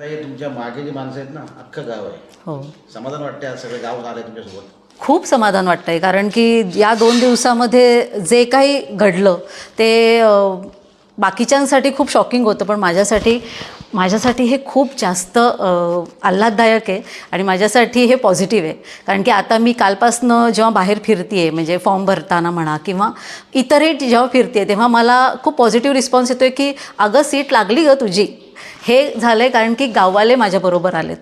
आता हे तुमच्या मागे जी माणसं आहेत ना अख्खं गाव आहे. हो. समाधान वाटते आज सगळं गाव आलं तुमच्यासोबत? खूप समाधान वाटतंय कारण की या दोन दिवसामध्ये जे काही घडलं ते अ, बाकीच्यांसाठी खूप शॉकिंग होतं पण माझ्यासाठी माझ्यासाठी हे खूप जास्त अ, आल्हाददायक आहे आणि माझ्यासाठी हे पॉझिटिव्ह आहे. कारण की आता मी कालपासनं जेव्हा बाहेर फिरते आहे म्हणजे फॉर्म भरताना म्हणा किंवा इतरही जेव्हा फिरते तेव्हा मला खूप पॉझिटिव्ह रिस्पॉन्स येतो आहे की अगं सीट लागली गं तुझी. हे झालं आहे कारण की गाववाले माझ्याबरोबर आलेत.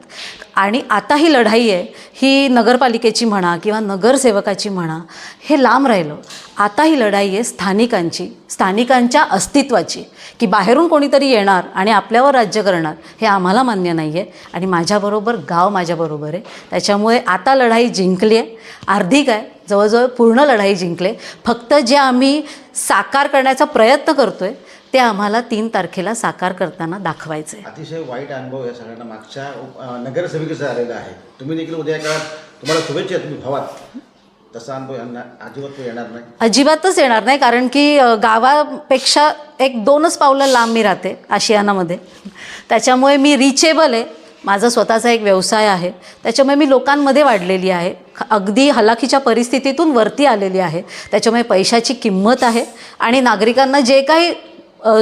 आणि आता ही लढाई आहे ही नगरपालिकेची म्हणा किंवा नगरसेवकाची म्हणा हे लांब राहिलं. आता ही लढाई आहे स्थानिकांची स्थानिकांच्या अस्तित्वाची की बाहेरून कोणीतरी येणार आणि आपल्यावर राज्य करणार हे आम्हाला मान्य नाही आहे आणि माझ्याबरोबर गाव माझ्याबरोबर आहे. त्याच्यामुळे आता लढाई जिंकली आहे अर्धी काय जवळजवळ पूर्ण लढाई जिंकले. फक्त जे आम्ही साकार करण्याचा प्रयत्न करतो आहे ते आम्हाला तीन तारखेला साकार करताना दाखवायचं आहे अतिशय वाईट अनुभव या सगळ्यांना मागच्या नगरसेविकेचा आलेला आहे. तुम्ही देखील उद्या काळात तुम्हाला शुभेच्छा तुम्ही भावात. तसा अनुभव यांना अजिबात तो येणार नाही. अजिबातच येणार नाही कारण की अ, गावापेक्षा एक दोनच पावलं लांब मी राहते आशियानामध्ये. त्याच्यामुळे मी रिचेबल आहे. माझा स्वतःचा एक व्यवसाय आहे. त्याच्यामुळे मी लोकांमध्ये वाढलेली आहे. ख- अगदी हलाखीच्या परिस्थितीतून वरती आलेली आहे. त्याच्यामुळे पैशाची किंमत आहे. आणि नागरिकांना जे काही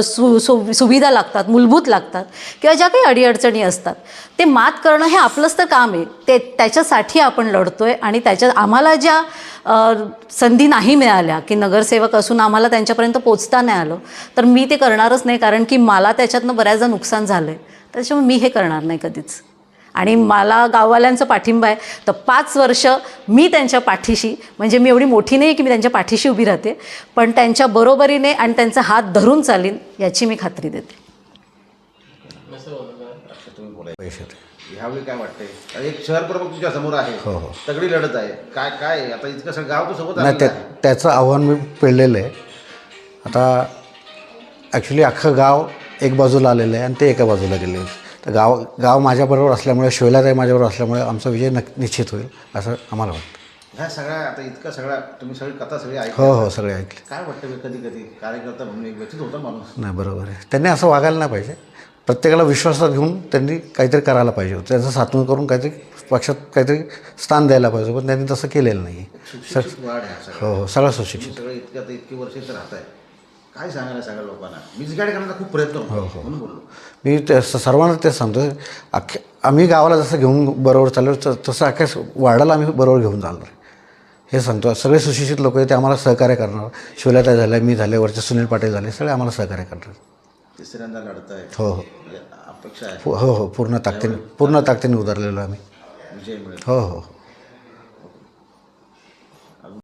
सु सु सुविधा लागतात मूलभूत लागतात किंवा ज्या काही अडीअडचणी असतात. ते मात करणं हे आपलंच तर काम आहे. ते त्याच्यासाठी आपण लढतो आहे आणि त्याच्यात आम्हाला ज्या संधी नाही मिळाल्या की नगरसेवक असून आम्हाला त्यांच्यापर्यंत पोचता नाही आलं तर मी ते करणारच नाही कारण की मला त्याच्यातनं बऱ्याचदा नुकसान झालं आहे त्याच्यामुळे मी हे करणार नाही कधीच. आणि मला गाववाल्यांचा पाठिंबा आहे. तर पाच वर्ष मी त्यांच्या पाठीशी म्हणजे मी एवढी मोठी नाही की मी त्यांच्या पाठीशी उभी राहते पण त्यांच्या बरोबरीने आणि त्यांचा हात धरून चालीन याची मी खात्री देते. ह्यावेळी काय वाटतंय? एक शहर प्रमुख तुझ्या समोर आहे. हो, हो. तगडी लढत आहे. काय काय? आता इतकं सगळं गाव सोबत नाही त्या आहे. त्याचं आव्हान मी पेळलेलं आहे. आता ॲक्च्युली अख्खं गाव एक बाजूला आलेलं आहे आणि ते एका बाजूला गेले. गाव गाव माझ्याबरोबर असल्यामुळे शोलाताई माझ्याबरोबर असल्यामुळे आमचा विजय नक् निश्चित होईल असं आम्हाला वाटतं. ह्या सगळ्या आता इतकं सगळ्या तुम्ही सगळी कथा सगळी ऐक हो हो सगळे ऐकले. काय वाटतं कधी कधी? कार्यकर्ता म्हणून एक व्यथित होता माणूस. नाही बरोबर आहे. त्यांनी असं वागायला नाही पाहिजे. प्रत्येकाला विश्वासात घेऊन त्यांनी काहीतरी करायला पाहिजे होतं. त्यांचं सातवून करून काहीतरी पक्षात काहीतरी स्थान द्यायला पाहिजे पण त्यांनी तसं केलेलं नाही. आहे हा सगळं. हो सगळं सुशिक्षित. सगळे इतक्या आता इतकी वर्ष इथं राहताय काय सांगायला सगळ्या लोकांना? करण्याचा खूप प्रयत्न हो, होतो म्हणून बोललो. मी ते स- सर्वांना तेच सांगतो अख्खे आम्ही गावाला जसं घेऊन बरोबर चाललो त- तसं अख्ख्या वार्डाला आम्ही बरोबर घेऊन चालणार हे सांगतो सगळे सुशिक्षित लोक आहेत ते आम्हाला सहकार्य करणार. शिवल्याताई झाल्या मी झाले वरचे सुनील पाटील झाले सगळे आम्हाला सहकार्य करणार तिसऱ्यांदा लढताय. हो हो. म्हणजे अपेक्षा आहे. हो हो पूर्ण ताकदीने पूर्ण ताकदीने उतरलेलो आम्ही. विजय मिळेल. हो हो.